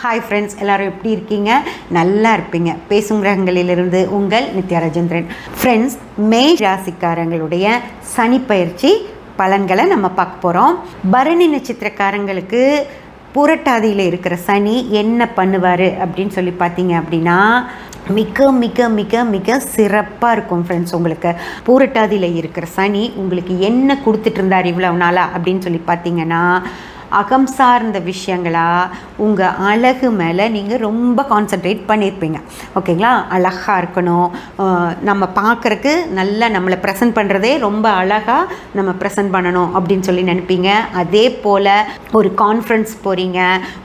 Hi friends எல்லோரும் எப்படி இருக்கீங்க? நல்லா இருப்பீங்க. பேசும் கிரகங்களிலிருந்து உங்கள் நித்யா ராஜேந்திரன். ஃப்ரெண்ட்ஸ் மே ராசிக்காரங்களுடைய சனி பயிற்சி பலன்களை நம்ம பார்க்க போகிறோம் பரணி நட்சத்திரக்காரங்களுக்கு புரட்டாதியில் இருக்கிற சனி என்ன பண்ணுவார் அப்படின்னு சொல்லி பார்த்தீங்க அப்படின்னா மிக மிக மிக மிக சிறப்பாக இருக்கும் ஃப்ரெண்ட்ஸ் உங்களுக்கு. பூரட்டாதியில் இருக்கிற சனி உங்களுக்கு என்ன கொடுத்துட்டு இருந்தார் இவ்வளவு நாளாக அப்படின்னு சொல்லி பார்த்தீங்கன்னா அகம் சார்ந்த விஷயங்களா? உங்கள் அழகு மேலே நீங்கள் ரொம்ப கான்சென்ட்ரேட் பண்ணியிருப்பீங்க ஓகேங்களா? அழகாக இருக்கணும். நம்ம பார்க்குறக்கு நல்லா நம்மளை ப்ரெசென்ட் பண்ணுறதே ரொம்ப அழகாக நம்ம ப்ரெசென்ட் பண்ணணும் அப்படின்னு சொல்லி நினைப்பீங்க. அதே போல் ஒரு கான்ஃபரன்ஸ் போகிறீங்க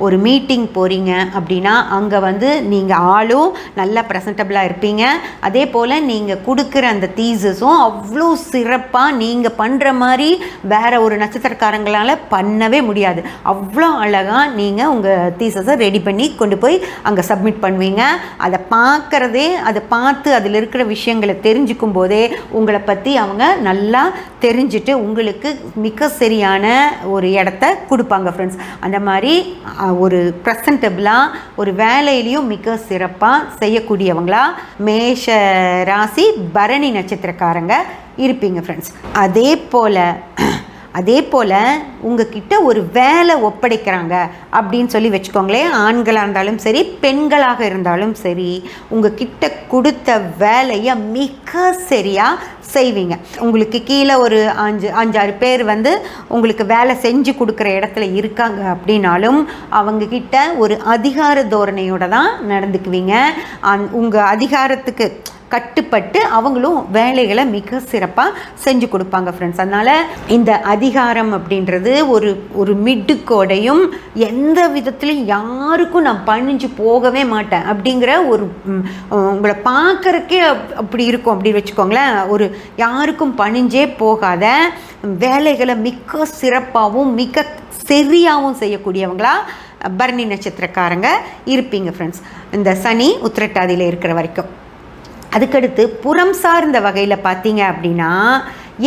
ஒரு மீட்டிங் போகிறீங்க அப்படின்னா அங்கே வந்து நீங்கள் ஆளும் நல்லா ப்ரெசன்டபுளாக இருப்பீங்க. அதே போல் நீங்கள் கொடுக்குற அந்த தீசஸும் அவ்வளோ சிறப்பாக நீங்கள் பண்ணுற மாதிரி வேறு ஒரு நட்சத்திரக்காரங்களால் பண்ணவே முடியாது. அவ்வளோ அழகாக நீங்கள் உங்கள் தீசஸை ரெடி பண்ணி கொண்டு போய் அங்கே சப்மிட் பண்ணுவீங்க. அதை பார்க்குறதே அதை பார்த்து அதில் இருக்கிற விஷயங்களை தெரிஞ்சுக்கும் போதே உங்களை பற்றி அவங்க நல்லா தெரிஞ்சுட்டு உங்களுக்கு மிக சரியான ஒரு இடத்த கொடுப்பாங்க ஃப்ரெண்ட்ஸ் அந்த மாதிரி ஒரு ப்ரெசன்டபிளாக ஒரு வேலையிலையும் மிக சிறப்பாக செய்யக்கூடியவங்களா மேஷ ராசி பரணி நட்சத்திரக்காரங்க இருப்பீங்க ஃப்ரெண்ட்ஸ் அதே போல் அதே போல் உங்ககிட்ட ஒரு வேலை ஒப்படைக்கிறாங்க அப்படின்னு சொல்லி வச்சுக்கோங்களேன். ஆண்களாக இருந்தாலும் சரி பெண்களாக இருந்தாலும் சரி உங்ககிட்ட கொடுத்த வேலையை மிக சரியாக செய்வீங்க. உங்களுக்கு கீழே ஒரு அஞ்சு அஞ்சாறு பேர் வந்து உங்களுக்கு வேலை செஞ்சு கொடுக்குற இடத்துல இருக்காங்க அப்படின்னாலும் அவங்கக்கிட்ட ஒரு அதிகார தோரணையோடு தான் நடந்துக்குவீங்க. அந் உங்கள் அதிகாரத்துக்கு கட்டுப்பட்டு அவங்களும் வேலைகளை மிக சிறப்பாக செஞ்சு கொடுப்பாங்க ஃப்ரெண்ட்ஸ் அதனால் இந்த அதிகாரம் அப்படின்றது ஒரு ஒரு மிட்டுக்கோடையும் எந்த விதத்துலையும் யாருக்கும் நான் பணிஞ்சு போகவே மாட்டேன் அப்படிங்கிற ஒரு உங்களை பார்க்குறக்கே அப்படி இருக்கும் அப்படின்னு வச்சுக்கோங்களேன். ஒரு யாருக்கும் பணிஞ்சே போகாத வேலைகளை மிக சிறப்பாகவும் மிக சரியாகவும் செய்யக்கூடியவங்களா பரணி நட்சத்திரக்காரங்க இருப்பீங்க ஃப்ரெண்ட்ஸ் இந்த சனி உத்திரட்டாதியில் இருக்கிற வரைக்கும். அதுக்கடுத்து புறம் சார்ந்த வகையில் பார்த்தீங்க அப்படின்னா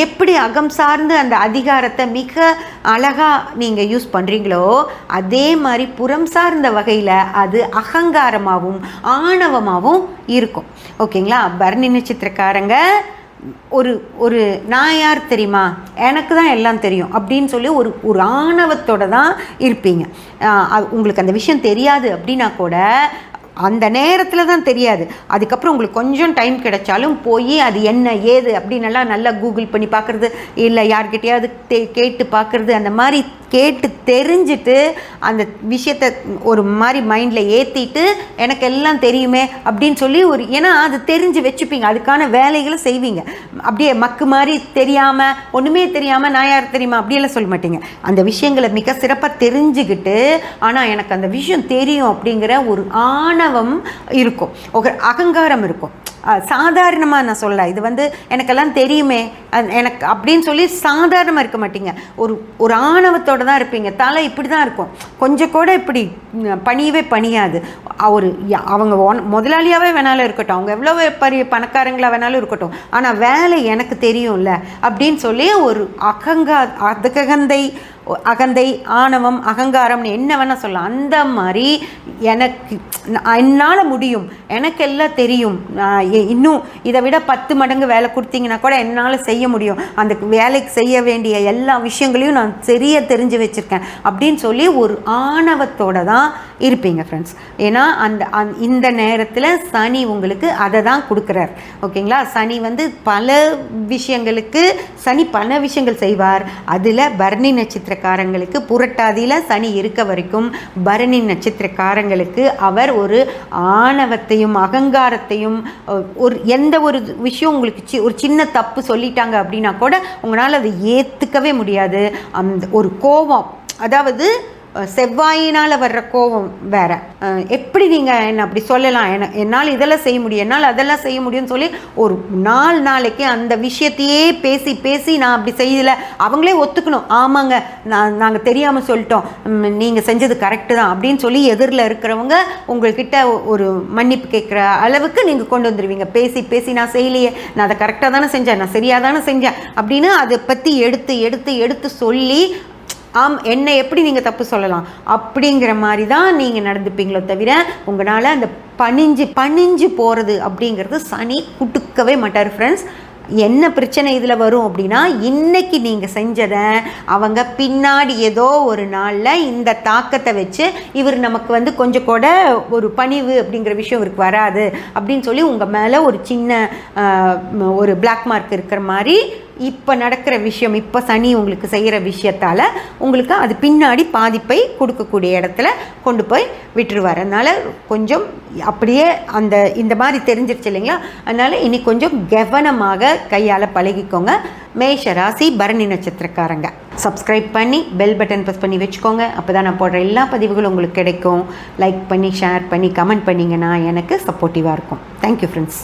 எப்படி அகம் சார்ந்து அந்த அதிகாரத்தை மிக அழகாக நீங்கள் யூஸ் பண்ணுறீங்களோ அதே மாதிரி புறம் சார்ந்த வகையில் அது அகங்காரமாகவும் ஆணவமாகவும் இருக்கும். ஓகேங்களா? பரணி நட்சத்திரக்காரங்க ஒரு ஒரு நான் யார் தெரியுமா? எனக்கு தான் எல்லாம் தெரியும் அப்படின்னு சொல்லி ஒரு ஒரு ஆணவத்தோட தான் இருப்பீங்க. அது உங்களுக்கு அந்த விஷயம் தெரியாது அப்படின்னா கூட அந்த நேரத்தில் தான் தெரியாது. அதுக்கப்புறம் உங்களுக்கு கொஞ்சம் டைம் கிடைச்சாலும் போய் அது என்ன ஏது அப்படின்னு நல்லா கூகுள் பண்ணி பார்க்குறது இல்லை யார்கிட்டையாவது தே கேட்டு பார்க்குறது அந்த மாதிரி கேட்டு தெரிஞ்சுட்டு அந்த விஷயத்தை ஒரு மாதிரி மைண்டில் ஏற்றிட்டு எனக்கு எல்லாம் தெரியுமே அப்படின்னு சொல்லி ஒரு ஏன்னா அது தெரிஞ்சு வச்சுப்பீங்க. அதுக்கான வேலைகளை செய்வீங்க. அப்படியே மக்கு மாதிரி தெரியாமல் ஒன்றுமே தெரியாமல் நான் யார் தெரியுமா அப்படியெல்லாம் சொல்ல மாட்டீங்க. அந்த விஷயங்களை மிக சிறப்பாக தெரிஞ்சுக்கிட்டு ஆனால் எனக்கு அந்த விஷயம் தெரியும் அப்படிங்கிற ஒரு ஆணவம் இருக்கும். ஒரு அகங்காரம் இருக்கும். சாதாரணமாக நான் சொல்ல இது வந்து எனக்கெல்லாம் தெரியுமே. எனக்கு அப்படின்னு சொல்லி சாதாரணமாக இருக்க மாட்டீங்க. ஒரு ஒரு ஆணவத்தோட தான் இருப்பீங்க. தலை இப்படி தான் இருக்கும். கொஞ்சம் கூட இப்படி பணியவே பணியாது. ஒரு அவங்க ஒன் முதலாளியாகவே வேணாலும் இருக்கட்டும். அவங்க எவ்வளோ பெரிய பணக்காரங்களாக வேணாலும் இருக்கட்டும். ஆனால் வேலை எனக்கு தெரியும்ல. அப்படின்னு சொல்லி ஒரு அகங்கா அதுக்ககந்தை அகந்தை ஆணவம் அகங்காரம்னு என்ன வேணால் சொல்லலாம். அந்த மாதிரி எனக்கு என்னால் முடியும். எனக்கு எல்லாம் தெரியும் இன்னும் இதை விட பத்து மடங்கு வேலை கொடுத்தீங்கன்னா கூட என்னால் செய்ய முடியும். அந்த வேலைக்கு செய்ய வேண்டிய எல்லா விஷயங்களையும் நான் சரியாக தெரிஞ்சு வச்சுருக்கேன். அப்படின்னு சொல்லி ஒரு ஆணவத்தோடு தான் இருப்பீங்க ஃப்ரெண்ட்ஸ் ஏன்னா அந்த அந் இந்த நேரத்தில் சனி உங்களுக்கு அதை தான் கொடுக்குறார். ஓகேங்களா? சனி வந்து பல விஷயங்களுக்கு சனி பல விஷயங்கள் செய்வார். அதில் பரணி நட்சத்திரக்காரங்களுக்கு புரட்டாதியில் சனி இருக்க வரைக்கும் பரணி நட்சத்திரக்காரங்களுக்கு அவர் ஒரு ஆணவத்தையும் அகங்காரத்தையும் ஒரு எந்த ஒரு விஷயம் உங்களுக்கு சி ஒரு சின்ன தப்பு சொல்லிட்டாங்க அப்படின்னா கூட உங்களால் அதை ஏற்றுக்கவே முடியாது. அந்த ஒரு கோபம். அதாவது செவ்வாயினால் வர்ற கோபம் வேற. எப்படி நீங்கள் என்ன அப்படி சொல்லலாம்? என்ன என்னால் இதெல்லாம் செய்ய முடியும். என்னால் அதெல்லாம் செய்ய முடியும்னு சொல்லி ஒரு நாலு நாளைக்கு அந்த விஷயத்தையே பேசி பேசி நான் அப்படி செய்யலை. அவங்களே ஒத்துக்கணும். ஆமாங்க நான் நாங்கள் தெரியாமல் சொல்லிட்டோம். நீங்கள் செஞ்சது கரெக்டு தான் அப்படின்னு சொல்லி எதிரில் இருக்கிறவங்க உங்கள்கிட்ட ஒரு மன்னிப்பு கேட்குற அளவுக்கு நீங்கள் கொண்டு வந்துடுவீங்க பேசி பேசி நான் செய்யலையே. நான் அதை கரெக்டாக தானே செஞ்சேன். நான் சரியாக தானே செஞ்சேன். அப்படின்னு அதை பற்றி எடுத்து எடுத்து எடுத்து சொல்லி ஆம் என்னை எப்படி நீங்கள் தப்பு சொல்லலாம்? அப்படிங்கிற மாதிரி தான் நீங்கள் நடந்துப்பீங்களோ தவிர உங்களால் அந்த பணிஞ்சு பணிஞ்சு போகிறது அப்படிங்கிறது சனி குட்டுக்கவே மாட்டார் ஃப்ரெண்ட்ஸ் என்ன பிரச்சனை இதில் வரும் அப்படின்னா இன்னைக்கு நீங்கள் செஞ்சதை அவங்க பின்னாடி ஏதோ ஒரு நாளில் இந்த தாக்கத்தை வச்சு இவர் நமக்கு வந்து கொஞ்சம் கூட ஒரு பணிவு அப்படிங்கிற விஷயம் இவருக்கு வராது அப்படின்னு சொல்லி உங்கள் மேலே ஒரு சின்ன ஒரு பிளாக் மார்க் இருக்கிற மாதிரி இப்போ நடக்கிற விஷயம் இப்போ சனி உங்களுக்கு செய்கிற விஷயத்தால் உங்களுக்கு அது பின்னாடி பாதிப்பை கொடுக்கக்கூடிய இடத்துல கொண்டு போய் விட்டுருவார். அதனால் கொஞ்சம் அப்படியே அந்த இந்த மாதிரி தெரிஞ்சிருச்சு இல்லைங்களா? அதனால் இனி கொஞ்சம் கவனமாக கையால் பழகிக்கோங்க. மேஷ ராசி பரணி நட்சத்திரக்காரங்க. சப்ஸ்கிரைப் பண்ணி பெல் பட்டன் ப்ரெஸ் பண்ணி வச்சுக்கோங்க. அப்போ தான் நான் போடுற எல்லா பதிவுகளும் உங்களுக்கு கிடைக்கும். லைக் பண்ணி ஷேர் பண்ணி கமெண்ட் பண்ணிங்கன்னா எனக்கு சப்போர்ட்டிவாக இருக்கும். Thank you friends